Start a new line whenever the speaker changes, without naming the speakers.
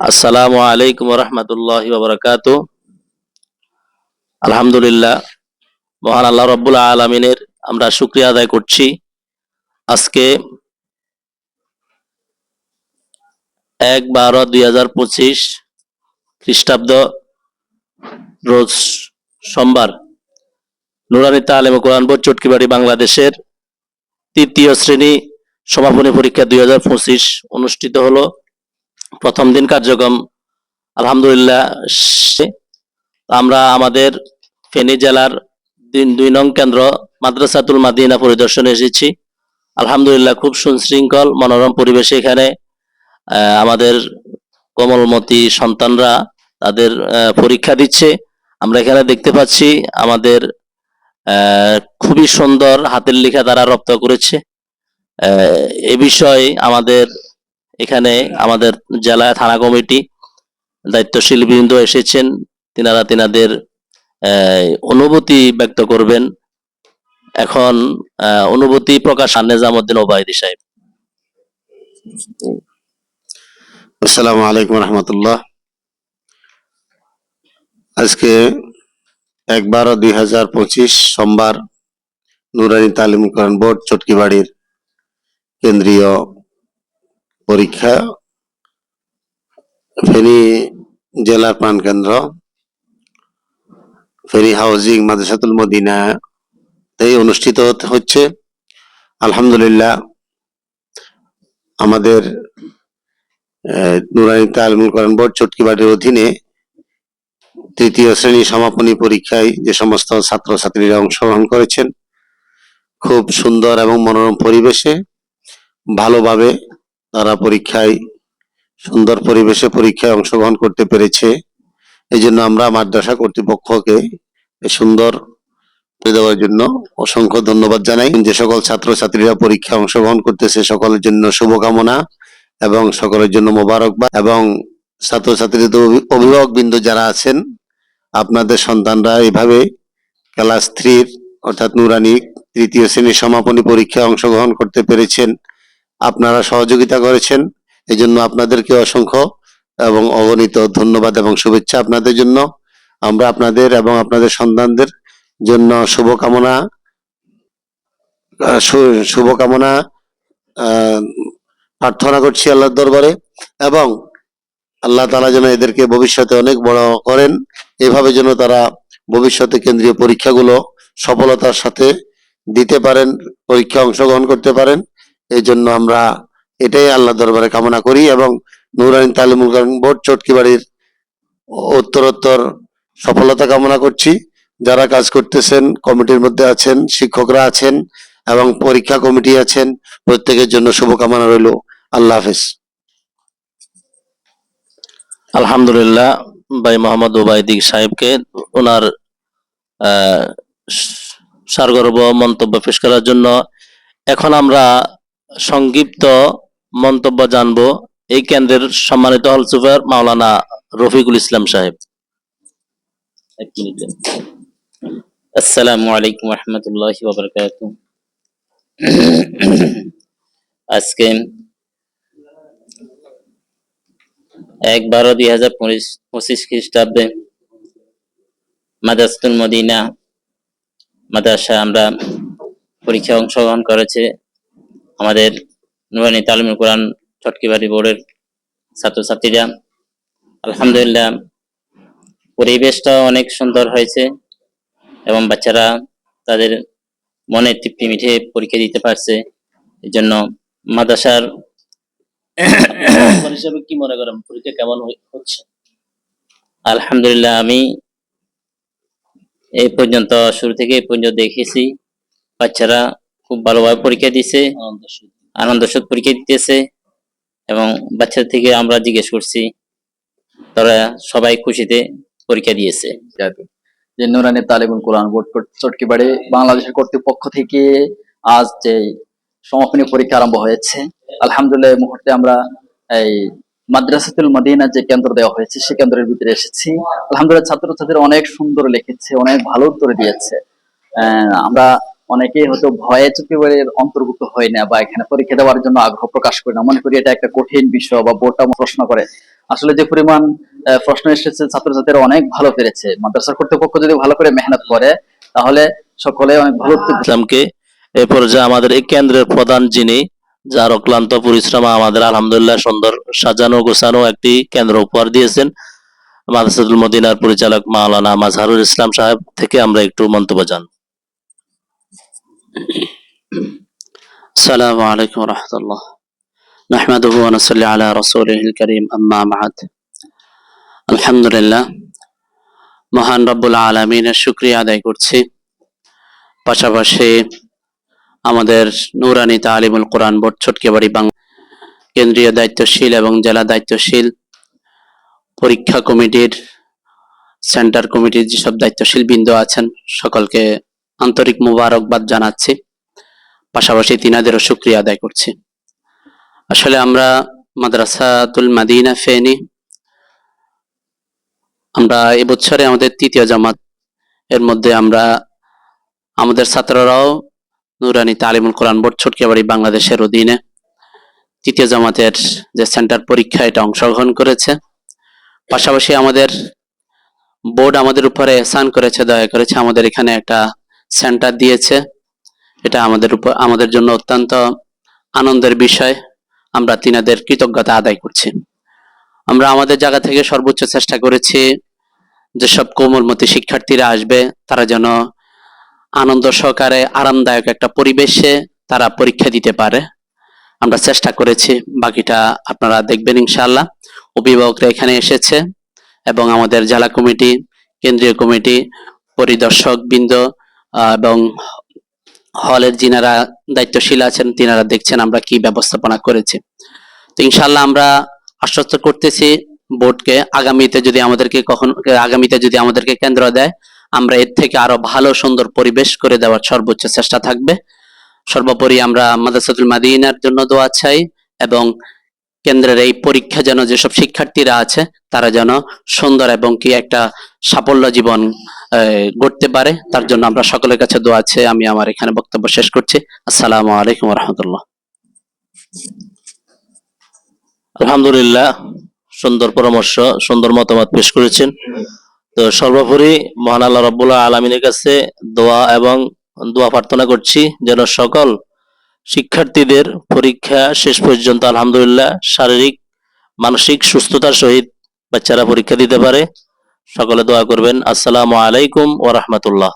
আসসালামু আলাইকুম রহমতুল্লাহ বাবরকাত আলহামদুলিল্লাহ, মহান আল্লাহ রব্বুল আলমিনের আমরা শুক্রিয়া আদায় করছি। আজকে এক বারো দুই হাজার পঁচিশ খ্রিস্টাব্দ রোজ সোমবার, নুরানি তালেম ও কোরআন বোর্ড চটকিবাড়ি বাংলাদেশের তৃতীয় শ্রেণি সমাপনী পরীক্ষা দুই হাজার পঁচিশ অনুষ্ঠিত হলো। প্রথম দিন কার্যক্রম, আলহামদুলিল্লাহ আমরা আমাদের ফেনী জেলার দুই নং কেন্দ্র, মাদ্রাসাতুল মাদিনা পরিদর্শনে এসেছি। আলহামদুলিল্লাহ, খুব সুশৃঙ্খল, মনোরম পরিবেশে এখানে আমাদের কোমলমতি সন্তানরা তাদের পরীক্ষা দিচ্ছে। আমরা এখানে দেখতে পাচ্ছি আমাদের খুবই সুন্দর হাতের লেখা তারা রপ্ত করেছে। এ বিষয়ে আমাদের এখানে আমাদের জেলা থানা কমিটি দায়িত্বশীল বৃন্দ এসেছেন। তিনারা তিনাদের অনুভূতি ব্যক্ত করবেন। এখন অনুভূতি প্রকাশ নিজামুদ্দিন ওবায়দি সাহেব।
আসসালামু আলাইকুম রহমতুল্লাহ। আজকে এক বারো দুই হাজার পঁচিশ সোমবার নুরানি তালিম কোরআন বোর্ড চটকিবাড়ির কেন্দ্রীয় পরীক্ষা। ফেনী জেলার প্রাণকেন্দ্র। ফেনী হাউজিং মাদ্রাসাতুল মদিনা এই অনুষ্ঠিত হচ্ছে। আলহামদুলিল্লাহ, আমাদের নুরানি তালিমুল কোরআন বোর্ড চটকিবাড়ির অধীনে তৃতীয় শ্রেণি সমাপনী পরীক্ষায় যে সমস্ত ছাত্রছাত্রীরা অংশগ্রহণ করেছেন, খুব সুন্দর এবং মনোরম পরিবেশে, ভালোভাবে তারা পরীক্ষায়, সুন্দর পরিবেশে পরীক্ষায় অংশগ্রহণ করতে পেরেছে। এই জন্য আমরা মাদ্রাসা কর্তৃপক্ষকে সুন্দর দেওয়ার জন্য অসংখ্য ধন্যবাদ জানাই। যে সকল ছাত্রছাত্রীরা পরীক্ষা অংশগ্রহণ করতেছে, সকলের জন্য শুভকামনা এবং সকলের জন্য মোবারকবাদ। এবং ছাত্রছাত্রীদের অভিভাবক বিন্দু যারা আছেন, আপনাদের সন্তানরা এভাবে ক্লাস থ্রির অর্থাৎ নুরানি তৃতীয় শ্রেণির সমাপনী পরীক্ষায় অংশগ্রহণ করতে পেরেছেন। আপনারা সহযোগিতা করেছেন। এই জন্য আপনাদেরকে অসংখ্য এবং অগণিত ধন্যবাদ এবং শুভেচ্ছা আপনাদের জন্য। আমরা আপনাদের এবং আপনাদের সন্তানদের জন্য শুভকামনা শুভকামনা প্রার্থনা করছি আল্লাহর দরবারে এবং আল্লাহ তালা যেন এদেরকে ভবিষ্যতে অনেক বড় করেন। এভাবে যেন তারা ভবিষ্যতে কেন্দ্রীয় পরীক্ষাগুলো সফলতার সাথে দিতে পারেন পরীক্ষা অংশগ্রহণ করতে পারেন। এই জন্য আমরা এটাই আল্লাহ দরবারে কামনা করি এবং নুরাইন তালিমুল বোর্ড চটকিবাড়ির উত্তরোত্তর সফলতা কামনা করছি। যারা কাজ করতেছেন, কমিটির মধ্যে আছেন, শিক্ষকরা আছেন এবং পরীক্ষা কমিটি আছেন, প্রত্যেকের জন্য শুভকামনা রইল। আল্লাহ হাফেজ।
আলহামদুলিল্লাহ, ভাই মোহাম্মদ ওবায়দি সাহেবকে ওনার সারগর্ব মন্তব্য পেশ করার জন্য এখন আমরা সংক্ষিপ্ত মন্তব্য জানব। এই কেন্দ্রের সম্মানিত হল সুপার মাওলানা রফিকুল ইসলাম সাহেব।
আসসালামু আলাইকুম রহমতুল্লাহ আজকে এক বারো দুই হাজার পঁচিশ খ্রিস্টাব্দে মাদাসতুল মদিনা মাদ্রাসা আমরা পরীক্ষা অংশগ্রহণ করেছে। আমাদের নুরানি তালিমুল কোরআন চটকিবাড়ি বোর্ডের ছাত্রছাত্রীরা আলহামদুলিল্লাহ পরিবেশটা অনেক সুন্দর হয়েছে এবং বাচ্চারা তাদের মনে তৃপ্তি মিঠে পরীক্ষা দিতে পারছে। এই জন্য মাদ্রাসার
কি মনে করেন? পরীক্ষা কেমন হচ্ছে?
আলহামদুলিল্লাহ আমি এই পর্যন্ত শুরু থেকে এই পর্যন্ত দেখেছি বাচ্চারা খুব ভালোভাবে পরীক্ষা দিছে
আনন্দ সহিত।
আনন্দ সহিত পরীক্ষা দিতেছে এবং বাচ্চা থেকে আমরা জিজ্ঞেস করছি তারা সবাই খুশিতে পরীক্ষা দিয়েছে।
যে নুরানি তালিবুল কোরআন বোর্ড চটকিবাড়ি বাংলাদেশের কর্তৃপক্ষ থেকে আজ যে সমাপনী পরীক্ষা আরম্ভ হয়েছে আলহামদুলিল্লাহ মুহূর্তে আমরা এই মাদ্রাসাতুল মদিনা যে কেন্দ্র দেওয়া হয়েছে সে কেন্দ্রের ভিতরে এসেছি। আলহামদুলিল্লাহ ছাত্রছাত্রীরা অনেক সুন্দর লিখেছে অনেক ভালো উত্তর দিয়েছে। আহ, আমরা অনেকেই হয়তো ভয়ে চটকিবাড়ির অন্তর্ভুক্ত হয় না বা এখানে পরীক্ষা দেওয়ার জন্য আগ্রহ প্রকাশ করি না। মনে করি এটা একটা কঠিন বিষয় বা বোর্ডটা প্রশ্ন করে। আসলে যে পরিমাণ প্রশ্ন এসেছে, ছাত্রছাত্রীরা অনেক ভালো পেরেছে। মাদ্রাসার কর্তৃপক্ষ যদি ভালো করে মেহনত করে, তাহলে সকলে অনেক ভালো
ইসলামকে এ পর্যায়ে আমাদের এই কেন্দ্রের প্রধান যিনি, যার অক্লান্ত পরিশ্রম আমাদের আলহামদুলিল্লাহ সুন্দর সাজানো গোছানো একটি কেন্দ্র উপহার দিয়েছেন। মাদ্রাসাতুল মদিনার পরিচালক মাওলানা মাজহারুল ইসলাম সাহেব থেকে আমরা একটু মন্তব্য জান
السلام عليكم ورحمة الله نحمده ونصلي على رسوله الكريم أما بعد الحمد لله মহান রব্বুল আলমিনের শুক্রিয়া আদায় করছি পাশাপাশি আমাদের নুরানি তালিমুল কোরআন বোর্ড ছটকেবাড়ি বাংলা কেন্দ্রীয় দায়িত্বশীল এবং জেলা দায়িত্বশীল পরীক্ষা কমিটির সেন্টার কমিটির যেসব দায়িত্বশীল বিন্দু আছেন সকলকে আন্তরিক মুবারকবাদ জানাচ্ছি। পাশাপাশি তিনাদেরও শুক্রিয়া আদায় করছি। আসলে আমরা মাদ্রাসাতুল মাদিনা ফেনি, আমরা এবছরে আমাদের তৃতীয় জামাত, এর মধ্যে আমরা আমাদের ছাত্ররাও নুরানি তালিমুল কোরআন বোর্ড ছটকিয়াবাড়ি বাংলাদেশের অধীনে তৃতীয় জামাতের যে সেন্টার পরীক্ষা, এটা অংশগ্রহণ করেছে। পাশাপাশি আমাদের বোর্ড আমাদের উপরে এহসান করেছে, দয়া করেছে আমাদের এখানে একটা সেন্টার দিয়েছে। এটা আমাদের উপর, আমাদের জন্য অত্যন্ত আনন্দের বিষয়। আমরা তিনাদের কৃতজ্ঞতা আদায় করছি। আমরা আমাদের জায়গা থেকে সর্বোচ্চ চেষ্টা করেছি যেসব কোমলমতি শিক্ষার্থীরা আসবে, তারা যেন আনন্দ সহকারে, আরামদায়ক একটা পরিবেশে তারা পরীক্ষা দিতে পারে। আমরা চেষ্টা করেছি, বাকিটা আপনারা দেখবেন ইনশাল্লাহ অভিভাবকরা এখানে এসেছে এবং আমাদের জেলা কমিটি, কেন্দ্রীয় কমিটি পরিদর্শক বৃন্দ এবং হলের যিনারা দায়িত্বশীল আছেন, তিনারা দেখছেন আমরা কি ব্যবস্থাপনা করেছি। তো ইনশাল্লাহ আমরা আশ্বস্ত করতেছি বোর্ডকে, আগামীতে যদি আমাদেরকে কখন, আগামীতে যদি আমাদেরকে কেন্দ্র দেয়, আমরা এর থেকে আরও ভালো, সুন্দর পরিবেশ করে দেওয়ার সর্বোচ্চ চেষ্টা থাকবে। সর্বোপরি আমরা মাদ্রাসাতুল মাদিনার জন্য দোয়া চাই এবং কেন্দ্রের এই পরীক্ষা যেন যেসব শিক্ষার্থীরা আছে, তারা যেন সুন্দর এবং কি একটা সাফল্য জীবন গড়তে পারে। তার জন্য আমরা সকলের কাছে দোয়া আছে। আমি আমার এখানে বক্তব্য শেষ করছি। আসসালামু আলাইকুম রহমতুল্লাহ।
আলহামদুলিল্লাহ, সুন্দর পরামর্শ, সুন্দর মতামত পেশ করেছেন। তো সর্বোপরি মহান আল্লাহ রব্বুল্লাহ আলমিনের কাছে দোয়া এবং দোয়া প্রার্থনা করছি যেন সকল শিক্ষার্থীদের পরীক্ষা শেষ পর্যন্ত আলহামদুলিল্লাহ শারীরিক, মানসিক সুস্থতার সহিত বাচ্চারা পরীক্ষা দিতে পারে। সকলে দোয়া করবেন। আসসালামু আলাইকুম ওরহমতুল্লাহ রাহমাতুল্লাহ।